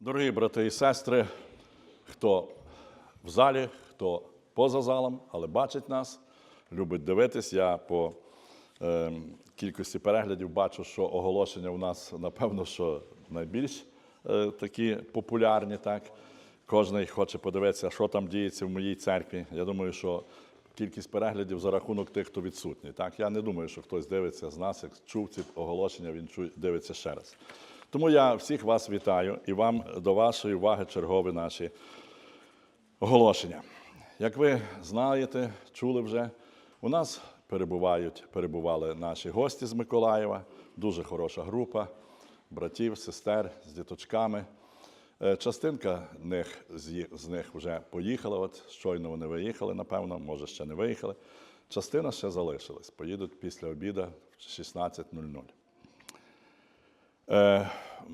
Дорогі брати і сестри, хто в залі, хто поза залом, але бачить нас, любить дивитись. Я по е, кількості переглядів бачу, що оголошення у нас, напевно, що найбільш е, такі популярні. Так? Кожен хоче подивитися, що там діється в моїй церкві. Я думаю, що кількість переглядів за рахунок тих, хто відсутній. Так? Я не думаю, що хтось дивиться з нас, як чув ці оголошення, він дивиться ще раз. Тому я всіх вас вітаю і вам до вашої уваги чергові наші оголошення. Як ви знаєте, чули вже, у нас перебувають, перебували наші гості з Миколаєва, дуже хороша група братів, сестер з діточками. Е, Частинка них, з них вже поїхала, от щойно вони виїхали, напевно, може ще не виїхали. Частина ще залишилась, поїдуть після обіду в 16.00. Е,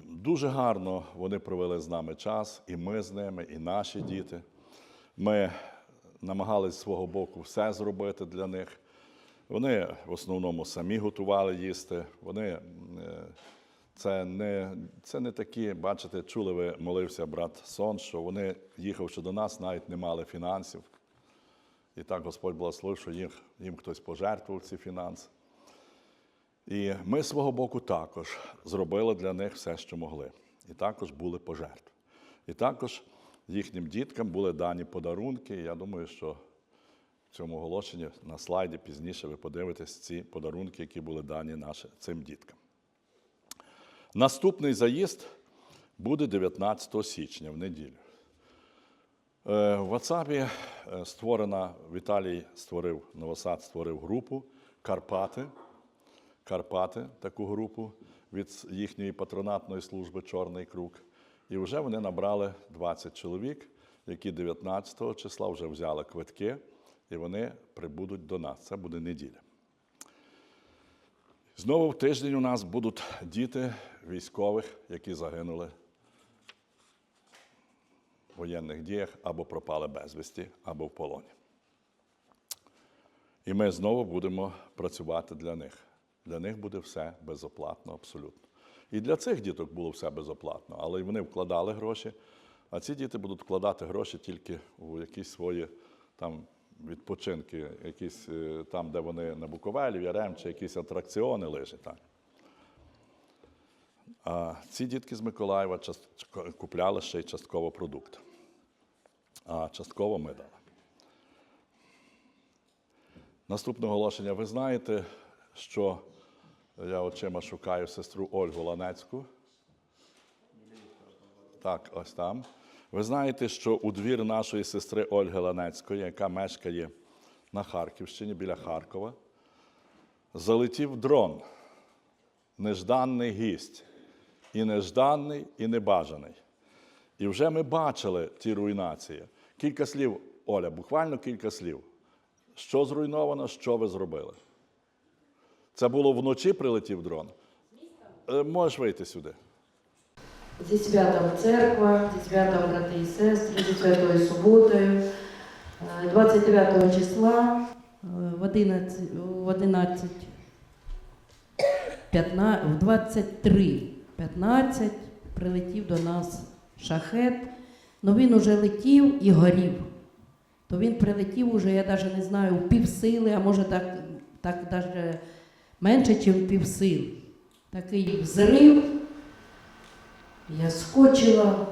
Дуже гарно вони провели з нами час, і ми з ними, і наші діти. Ми намагались свого боку все зробити для них. Вони в основному самі готували їсти. Вони е, це не, це не такі, бачите, чули ви, молився брат Сон, що вони, їхавши до нас, навіть не мали фінансів. І так Господь благословив, що їм, їм хтось пожертвував ці фінанси. І ми свого боку також зробили для них все, що могли. І також були пожертви. І також їхнім діткам були дані подарунки. Я думаю, що в цьому оголошенні на слайді пізніше ви подивитесь ці подарунки, які були дані нашим цим діткам. Наступний заїзд буде 19 січня в неділю. Е, В WhatsApp е, створена, Віталій створив, Новосад створив групу Карпати. Карпати, таку групу від їхньої патронатної служби Чорний круг. І вже вони набрали 20 чоловік, які 19 числа вже взяли квитки, і вони прибудуть до нас. Це буде неділя. Знову в тиждень у нас будуть діти військових, які загинули в воєнних діях або пропали безвісті, або в полоні. І ми знову будемо працювати для них. Для них буде все безоплатно, абсолютно. І для цих діток було все безоплатно, але вони вкладали гроші, а ці діти будуть вкладати гроші тільки у якісь свої там відпочинки, якісь е, там, де вони на Буковелі, в Яремче, якісь атракціони лежать. Так. А ці дітки з Миколаєва част- купляли ще й частково продукт. А частково ми дали. Наступне оголошення. Ви знаєте, що я очима шукаю сестру Ольгу Ланецьку. Так, ось там. Ви знаєте, що у двір нашої сестри Ольги Ланецької, яка мешкає на Харківщині біля Харкова, залетів дрон. Нежданний гість. І нежданий, і небажаний. І вже ми бачили ті руйнації. Кілька слів, Оля, буквально кілька слів. Що зруйновано, що ви зробили? Це було вночі прилетів дрон. Е, Можеш вийти сюди. Зі святом церква, зі святом брати і сестри, зі святою суботою. Е, 29 числа е, в 11, в 11 15, в 23 15 прилетів до нас шахет. Ну він уже летів і горів. То він прилетів уже, я навіть не знаю, в півсили, а може так, так навіть менше, ніж півсили. Такий взрив. Я скочила,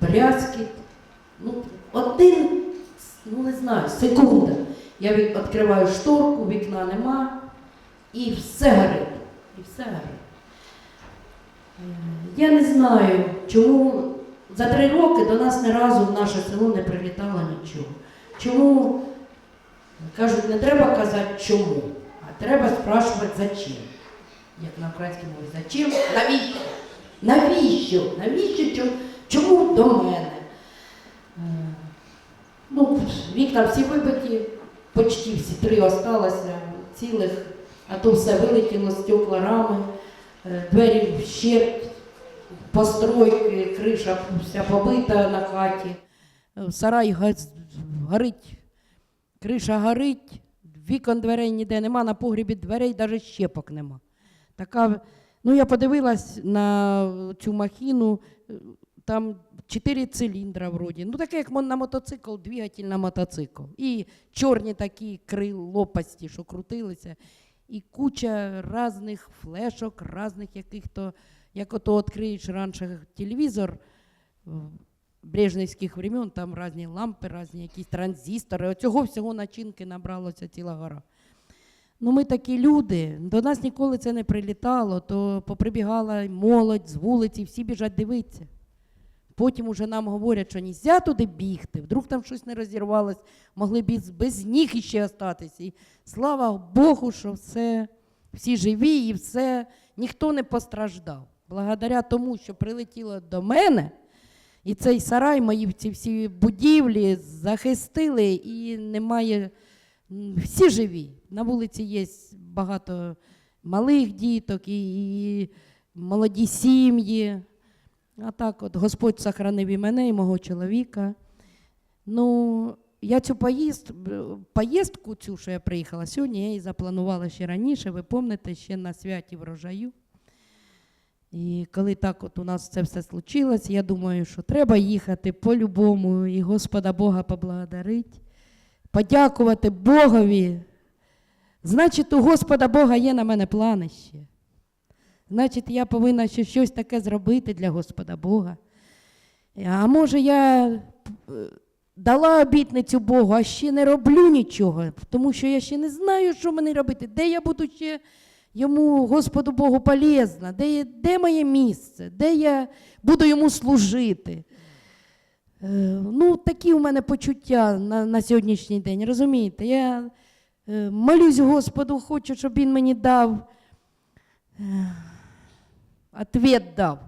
брязкіт. Ну, один, ну не знаю, секунда. Я відкриваю шторку, вікна нема, і все горить. І все горить. Е, Я не знаю, чому за три роки до нас ні разу в наше село не прилітало нічого. Чому, кажуть, не треба казати чому, треба спрашувати зачем. Як на українській мові, зачем? Навіщо? Навіщо? Навіщо? Чому, до мене? Е, Ну, вікна всі вибиті, почти всі три осталося цілих, а то все вилетіло, стекла рами, е, двері вщерть, постройки, криша вся побита на хаті. Е, Сарай горить, криша горить, вікон дверей ніде нема, на погрібі дверей навіть щепок нема. Така, ну я подивилась на цю махіну, там чотири циліндра вроді. Ну, таке, як на мотоцикл, двигатель на мотоцикл. І чорні такі крил лопасті, що крутилися. І куча різних флешок, різних яких-то, як ото відкриєш раніше телевізор в брежнівських времен, там різні лампи, різні якісь транзистори. Оцього всього начинки набралося ціла гора. Ну, ми такі люди, до нас ніколи це не прилітало, то поприбігала молодь з вулиці, всі біжать дивитися. Потім уже нам говорять, що нельзя туди бігти, вдруг там щось не розірвалось, могли б без ніг іще остатись. І слава Богу, що все, всі живі і все, ніхто не постраждав. Благодаря тому, що прилетіло до мене, і цей сарай, мої ці всі будівлі захистили, і немає. Всі живі. На вулиці є багато малих діток і, і молоді сім'ї. А так, от Господь сохранив і мене, і мого чоловіка. Ну, я цю поїзд, поїздку, цю, що я приїхала сьогодні, я її запланувала ще раніше, ви пам'ятаєте, ще на святі врожаю. І коли так от у нас це все случилось, я думаю, що треба їхати по-любому і Господа Бога поблагодарити, подякувати Богові. Значить, у Господа Бога є на мене плани ще. Значить, я повинна ще щось таке зробити для Господа Бога. А може, я е, дала обітницю Богу, а ще не роблю нічого, тому що я ще не знаю, що мені робити, де я буду ще йому, Господу Богу, полезна, де, де моє місце, де я буду йому служити. Е, ну, такі у мене почуття на, на сьогоднішній день. Розумієте? Я е, молюсь Господу, хочу, щоб він мені дав. Е, ответ дав.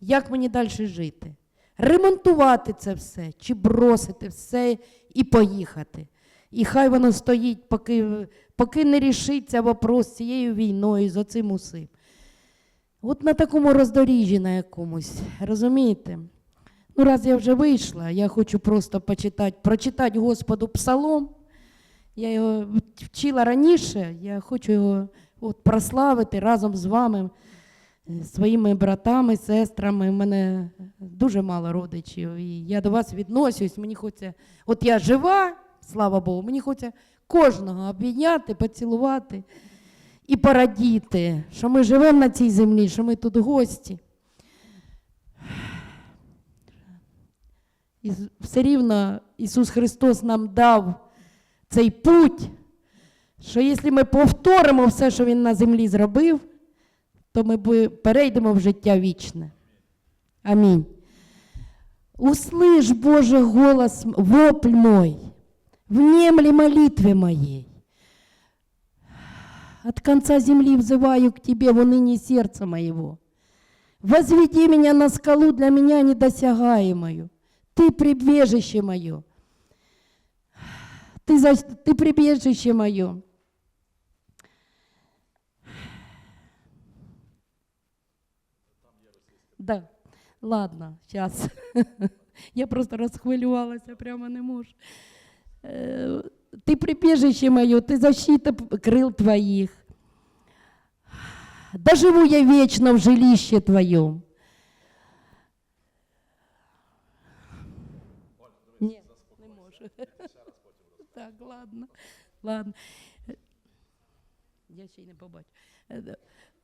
Як мені далі жити? Ремонтувати це все, чи бросити все і поїхати. І хай воно стоїть, поки, поки не рішиться вопрос з цією війною, з оцим усім. От на такому роздоріжжі на якомусь, розумієте? Ну, раз я вже вийшла, я хочу просто почитати, прочитати Господу псалом. Я його вчила раніше, я хочу його от прославити разом з вами, своїми братами, сестрами. У мене дуже мало родичів. І я до вас відношусь. Мені хочеться, от я жива, слава Богу, мені хочеться кожного обійняти, поцілувати і порадіти, що ми живемо на цій землі, що ми тут гості. І все рівно Ісус Христос нам дав цей путь, що якщо ми повторимо все, що Він на землі зробив, то ми перейдемо в життя вічне. Амінь. Услышь, Боже, голос, вопль мой, внемли молитве моей. От конца земли взываю к Тебе в унынии сердца моего. Возведи меня на скалу для меня недосягаемую. Ты прибежище мое. Ты, за, ты прибежище мое. Да, ладно, сейчас. Я просто розхвилювалася, прямо не можу. Е, Ти прибіжище моє, ти защита п- крил твоїх. Да живу я вечно в жилище твоем. Ні, не можу. Так, ладно. Ладно. Я ще й не побачу. Е.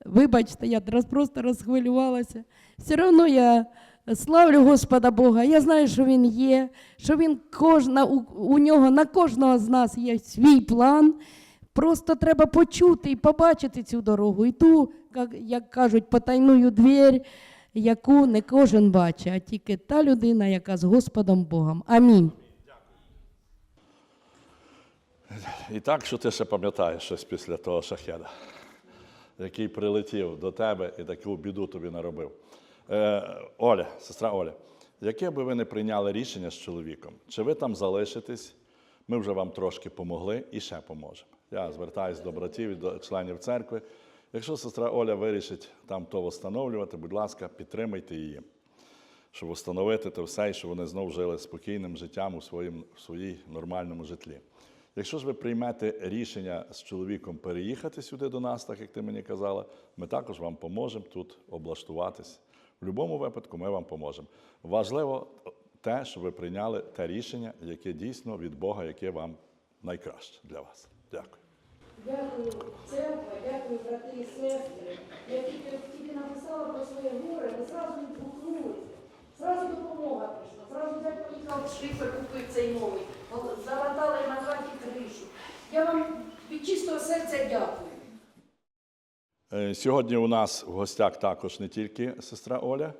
Вибачте, я просто розхвилювалася. Все одно я славлю Господа Бога. Я знаю, що Він є, що Він кожна, у, у нього на кожного з нас є свій план. Просто треба почути і побачити цю дорогу. І ту, як, кажуть, потайную двір, яку не кожен бачить, а тільки та людина, яка з Господом Богом. Амінь. І так, що ти ще пам'ятаєш щось після того шахеда, який прилетів до тебе і таку біду тобі наробив. Е, Оля, сестра Оля, яке би ви не прийняли рішення з чоловіком, чи ви там залишитесь, ми вже вам трошки помогли і ще поможемо. Я звертаюся до братів і до членів церкви. Якщо сестра Оля вирішить там то встановлювати, будь ласка, підтримайте її щоб встановити те все, і щоб вони знову жили спокійним життям у своїм, в своїй нормальному житлі. Якщо ж ви приймете рішення з чоловіком переїхати сюди до нас, так як ти мені казала, ми також вам поможемо тут облаштуватись В будь-якому випадку ми вам поможемо. Важливо те, що ви прийняли те рішення, яке дійсно від Бога, яке вам найкраще для вас. Дякую. Дякую, церква, дякую, брати і сестри. Я тільки, тільки написала про своє горе, ви зразу відгукнулися. Зразу допомога прийшла. Зразу дядько поїхав шліфер купив цей новий. Залатали на хаті кришу. Я вам від чистого дякую. Е, Сьогодні у нас в гостях також не тільки сестра Оля,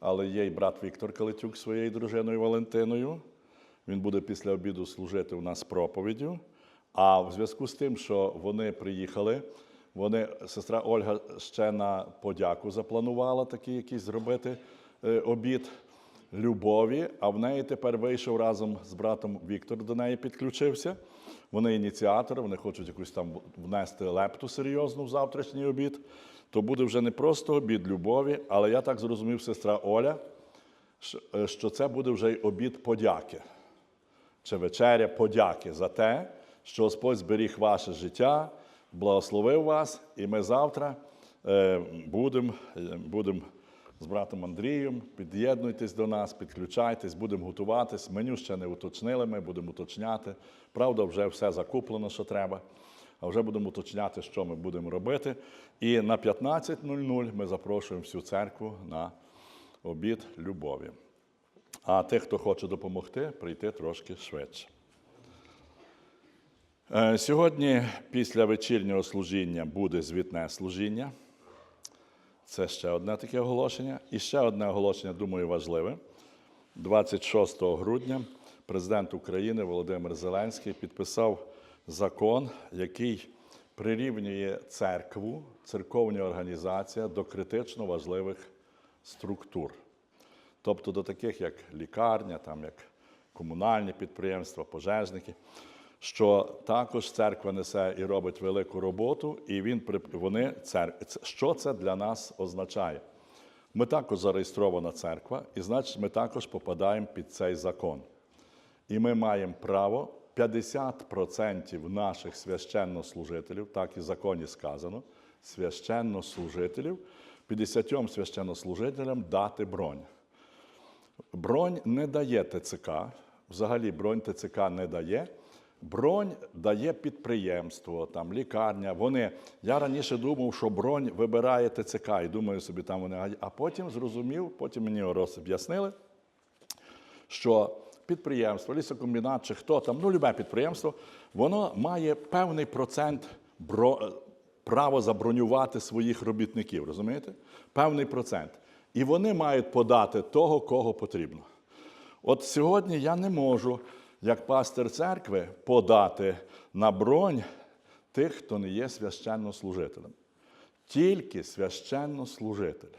але є й брат Віктор Калитюк своєю дружиною Валентиною. Він буде після обіду служити у нас проповіддю. А в зв'язку з тим, що вони приїхали, вони, сестра Ольга ще на подяку запланувала такий якийсь зробити е, обід любові, а в неї тепер вийшов разом з братом Віктор до неї підключився. Вони ініціатори, вони хочуть якусь там внести лепту серйозну в завтрашній обід. То буде вже не просто обід любові, але я так зрозумів, сестра Оля, що- е, це буде вже й обід подяки чи вечеря подяки за те, що Господь зберіг ваше життя, благословив вас, і ми завтра е, будемо будем з братом Андрієм. Під'єднуйтесь до нас, підключайтесь, будемо готуватись. Меню ще не уточнили, ми будемо уточняти. Правда, вже все закуплено, що треба. А вже будемо уточняти, що ми будемо робити. І на 15.00 ми запрошуємо всю церкву на обід любові. А тих, хто хоче допомогти, прийти трошки швидше. Е, Сьогодні, після вечірнього служіння, буде звітне служіння. Це ще одне таке оголошення. І ще одне оголошення, думаю, важливе. 26 грудня президент України Володимир Зеленський підписав закон, який прирівнює церкву, церковні організації до критично важливих структур. Тобто до таких, як лікарня, там, як комунальні підприємства, пожежники, що також церква несе і робить велику роботу, і він, вони, цер... що це для нас означає? Ми також зареєстрована церква, і значить, ми також попадаємо під цей закон. І ми маємо право 50% наших священнослужителів, так і в законі сказано, священнослужителів, 50 священнослужителям дати бронь. Бронь не дає ТЦК, взагалі бронь ТЦК не дає. Бронь дає підприємство, там, лікарня. Вони, я раніше думав, що бронь вибирає ТЦК, і думаю собі, там вони. а- потім зрозумів, потім мені об'яснили, що підприємство, лісокомбінат чи хто там, ну любе підприємство, воно має певний процент бро... право забронювати своїх робітників, розумієте? Певний процент. І вони мають подати того, кого потрібно. От сьогодні я не можу, як пастир церкви, подати на бронь тих, хто не є священнослужителем. Тільки священнослужитель.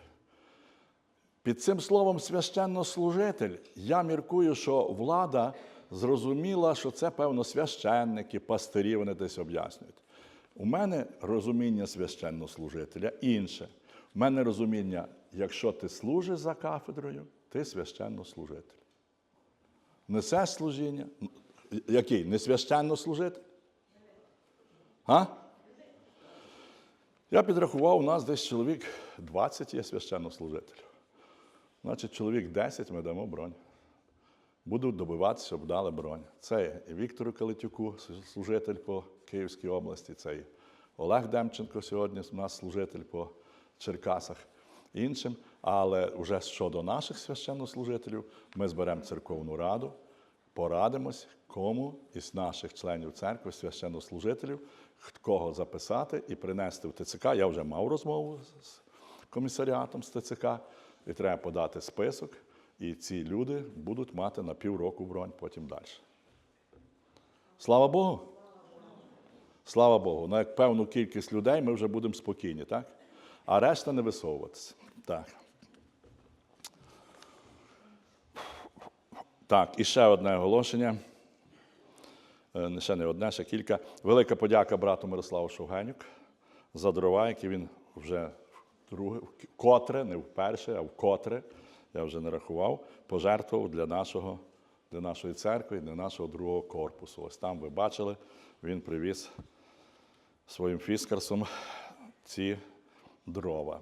Під цим словом священнослужитель я міркую, що влада зрозуміла, що це, певно, священники, пастирі, вони десь об'яснюють. У мене розуміння священнослужителя інше. У мене розуміння, якщо ти служиш за кафедрою, ти священнослужитель. Несеш служіння. Який? Не священнослужитель? А? Я підрахував, у нас десь чоловік 20 є священнослужителів. Значить, чоловік 10 ми дамо бронь. Будуть добиватися, щоб дали бронь. Це і Віктору Калитюку, служитель по Київській області, це і Олег Демченко сьогодні у нас служитель по Черкасах, іншим. Але вже щодо наших священнослужителів, ми зберемо церковну раду, порадимось, кому із наших членів церкви, священнослужителів, кого записати і принести в ТЦК. Я вже мав розмову з- комісаріатом з ТЦК, і треба подати список, і ці люди будуть мати на півроку бронь потім далі. Слава Богу! Слава Богу. На як певну кількість людей ми вже будемо спокійні, так? А решта не висовуватися. Так. Так, і ще одне оголошення. Е, не ще не одне, ще кілька. Велика подяка брату Мирославу Шовгенюк за дрова, які він вже вдруге, вкотре, не вперше, а вкотре, я вже не рахував, пожертвував для, нашого, для нашої церкви для нашого другого корпусу. Ось там ви бачили, він привіз своїм фіскарсом ці дрова.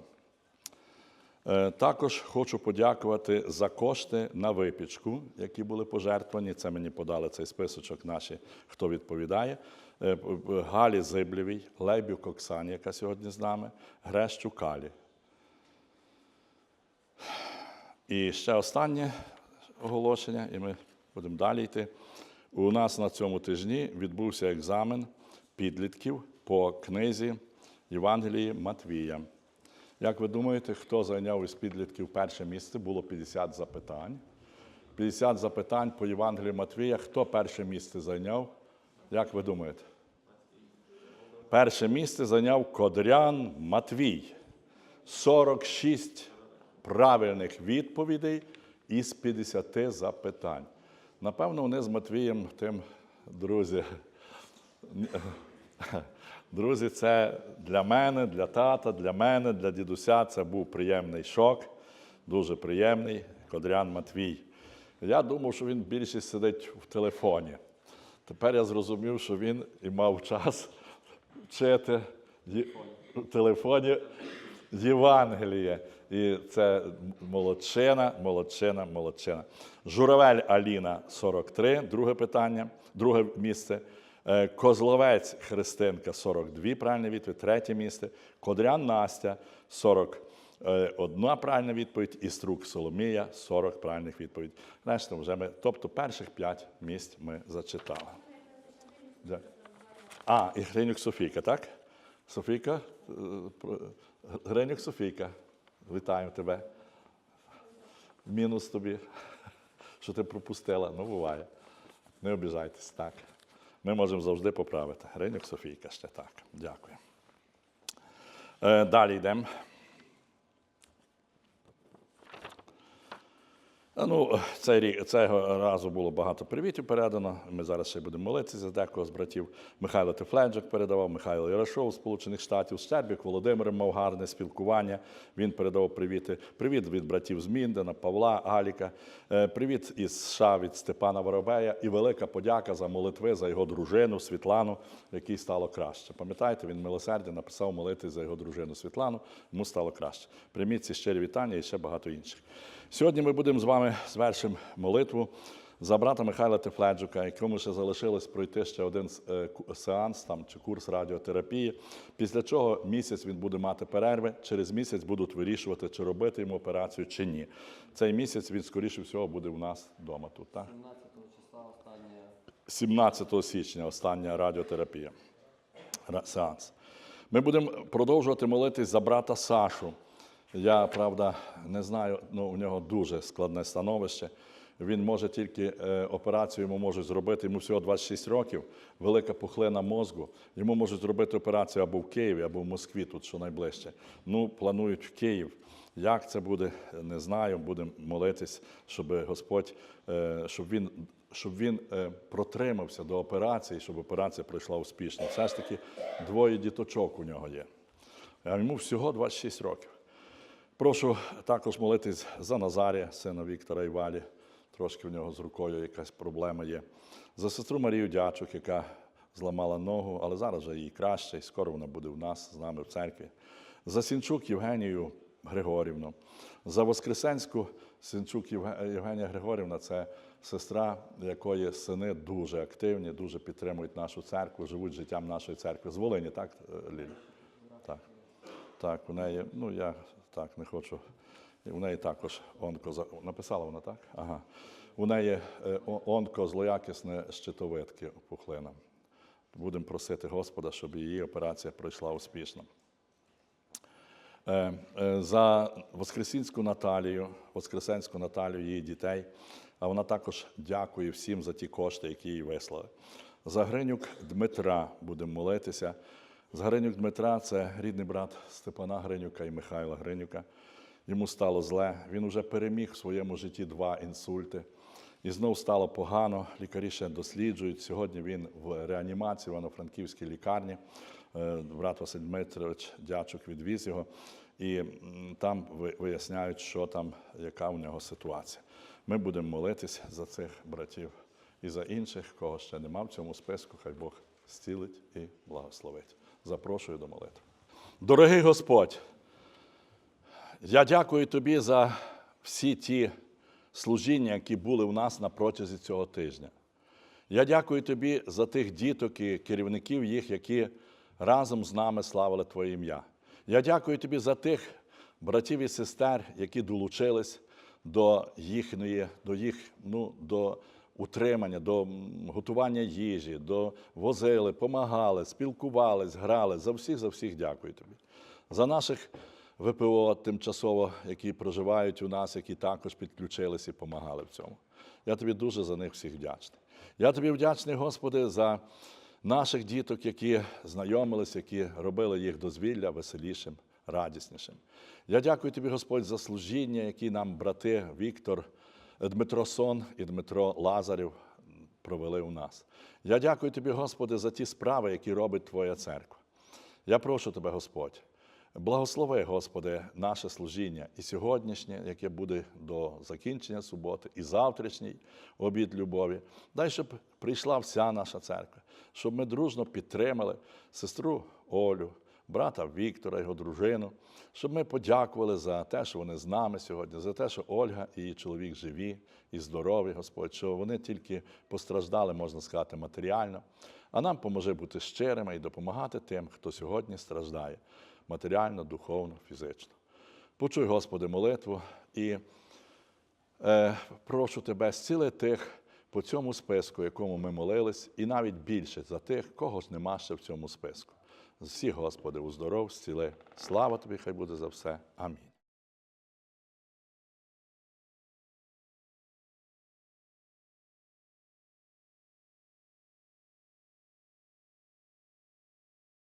Е, Також хочу подякувати за кошти на випічку, які були пожертвовані. Це мені подали цей списочок наші, хто відповідає. Е, Галі Зиблєвій, Лейбюк Оксані, яка сьогодні з нами, Грещу Калі. І ще останнє оголошення, і ми будемо далі йти. У нас на цьому тижні відбувся екзамен підлітків по книзі Євангелії Матвія. Як ви думаєте, хто зайняв із підлітків перше місце? Було 50 запитань. 50 запитань по Євангелію Матвія. Хто перше місце зайняв? Як ви думаєте? Перше місце зайняв Кодрян Матвій. 46 правильних відповідей із 50 запитань. Напевно, вони з Матвієм тим, друзі, друзі, це для мене, для тата, для мене, для дідуся це був приємний шок, дуже приємний. Кодрян Матвій. Я думав, що він більше сидить в телефоні. Тепер я зрозумів, що він і мав час вчити в телефоні Євангеліє. І це молодчина, молодчина, молодчина. Журавель Аліна 43, друге питання, друге місце. Е, Козловець Христинка 42, правильна відповідь, третє місце. Кодрян Настя 41 правильна відповідь, і Струк Соломія 40 правильних відповідь. Решта вже ми, тобто перших 5 місць ми зачитали. А, і Гринюк Софійка, так? Софійка, е, Гринюк Софійка, вітаю тебе. Мінус тобі, що ти пропустила. Ну, буває. Не обіжайтесь, так. Ми можемо завжди поправити. Ринок Софійка ще так. Дякую. Е, далі йдемо. Ну, цей рік, цього разу було багато привітів передано. Ми зараз ще будемо молитися за декого з братів. Михайло Тефленджик передавав, Михайло Ярошов з Сполучених Штатів, Щербік Володимир мав гарне спілкування. Він передавав привіти. Привіт від братів з Міндена, Павла, Аліка. Е, Привіт із США від Степана Воробея. І велика подяка за молитви за його дружину Світлану, якій стало краще. Пам'ятаєте, він милосердя написав молитись за його дружину Світлану, йому стало краще. Прийміть ці щирі вітання і ще багато інших. Сьогодні ми будемо з вами звершимо молитву за брата Михайла Тефледжука, якому ще залишилось пройти ще один е, сеанс там, чи курс радіотерапії. Після чого місяць він буде мати перерви. Через місяць будуть вирішувати, чи робити йому операцію, чи ні. Цей місяць він, скоріше всього, буде у нас вдома тут. Так? 17 числа останнє 17 січня остання радіотерапія. Сеанс. Ми будемо продовжувати молитись за брата Сашу. Я, правда, не знаю, ну, у нього дуже складне становище. Він може тільки е, операцію йому можуть зробити, йому всього 26 років, велика пухлина мозку. Йому можуть зробити операцію або в Києві, або в Москві, тут що найближче. Ну, планують в Київ. Як це буде, не знаю. Будемо молитись, щоб Господь, е, щоб він, щоб він е, протримався до операції, щоб операція пройшла успішно. Все ж таки, двоє діточок у нього є. А йому всього 26 років. Прошу також молитись за Назарія, сина Віктора і Валі. Трошки в нього з рукою якась проблема є. За сестру Марію Дячук, яка зламала ногу, але зараз вже їй краще, і скоро вона буде у нас з нами в церкві. За Сінчук Євгенію Григорівну. За Воскресенську Сінчук Євгенія Григорівна це сестра, якої сини дуже активні, дуже підтримують нашу церкву, живуть життям нашої церкви. З Волині, так, Лілі? Так. Так, у неї, ну я так не хочу. У неї також онко написала вона так? Ага. У неї е, онко злоякісне щитовидки пухлина. Будемо просити Господа, щоб її операція пройшла успішно. Е, е, За Воскресінську Наталію, Воскресенську Наталію, її дітей. А вона також дякує всім за ті кошти, які їй вислали. За Гринюк Дмитра будемо молитися. За Гринюк Дмитра це рідний брат Степана Гринюка і Михайла Гринюка. Йому стало зле. Він вже переміг в своєму житті два інсульти. І знов стало погано. Лікарі ще досліджують. Сьогодні він в реанімації в Івано-Франківській лікарні. Е, Брат Василь Дмитрович Дячук відвіз його, і там виясняють, що там, яка у нього ситуація. Ми будемо молитись за цих братів і за інших, кого ще нема в цьому списку. Хай Бог зцілить і благословить. Запрошую до молитви. Дорогий Господь, Я дякую тобі за всі ті служіння, які були у нас на протязі цього тижня. Я дякую тобі за тих діток і керівників їх, які разом з нами славили Твоє ім'я. Я дякую тобі за тих братів і сестер, які долучились до їхньої, до їх, ну, до утримання, до готування їжі, до возили, помагали, спілкувались, грали. За всіх, за всіх дякую тобі. За наших ВПО тимчасово, які проживають у нас, які також підключились і допомагали в цьому. Я тобі дуже за них всіх вдячний. Я тобі вдячний, Господи, за наших діток, які знайомились, які робили їх дозвілля веселішим, радіснішим. Я дякую тобі, Господь, за служіння, які нам брати Віктор, Дмитро Сон і Дмитро Лазарів провели у нас. Я дякую тобі, Господи, за ті справи, які робить Твоя церква. Я прошу тебе, Господь, благослови, Господи, наше служіння і сьогоднішнє, яке буде до закінчення суботи, і завтрашній обід любові. Дай, щоб прийшла вся наша церква, щоб ми дружно підтримали сестру Олю, брата Віктора, його дружину, щоб ми подякували за те, що вони з нами сьогодні, за те, що Ольга і її чоловік живі і здорові, Господь, що вони тільки постраждали, можна сказати, матеріально. А нам поможе бути щирими і допомагати тим, хто сьогодні страждає матеріально, духовно, фізично. Почуй, Господи, молитву і е, прошу Тебе зціли тих по цьому списку, якому ми молились, і навіть більше за тих, кого ж нема ще в цьому списку. Всіх, Господи, уздоров, зціле. Слава Тобі, хай буде за все. Амінь.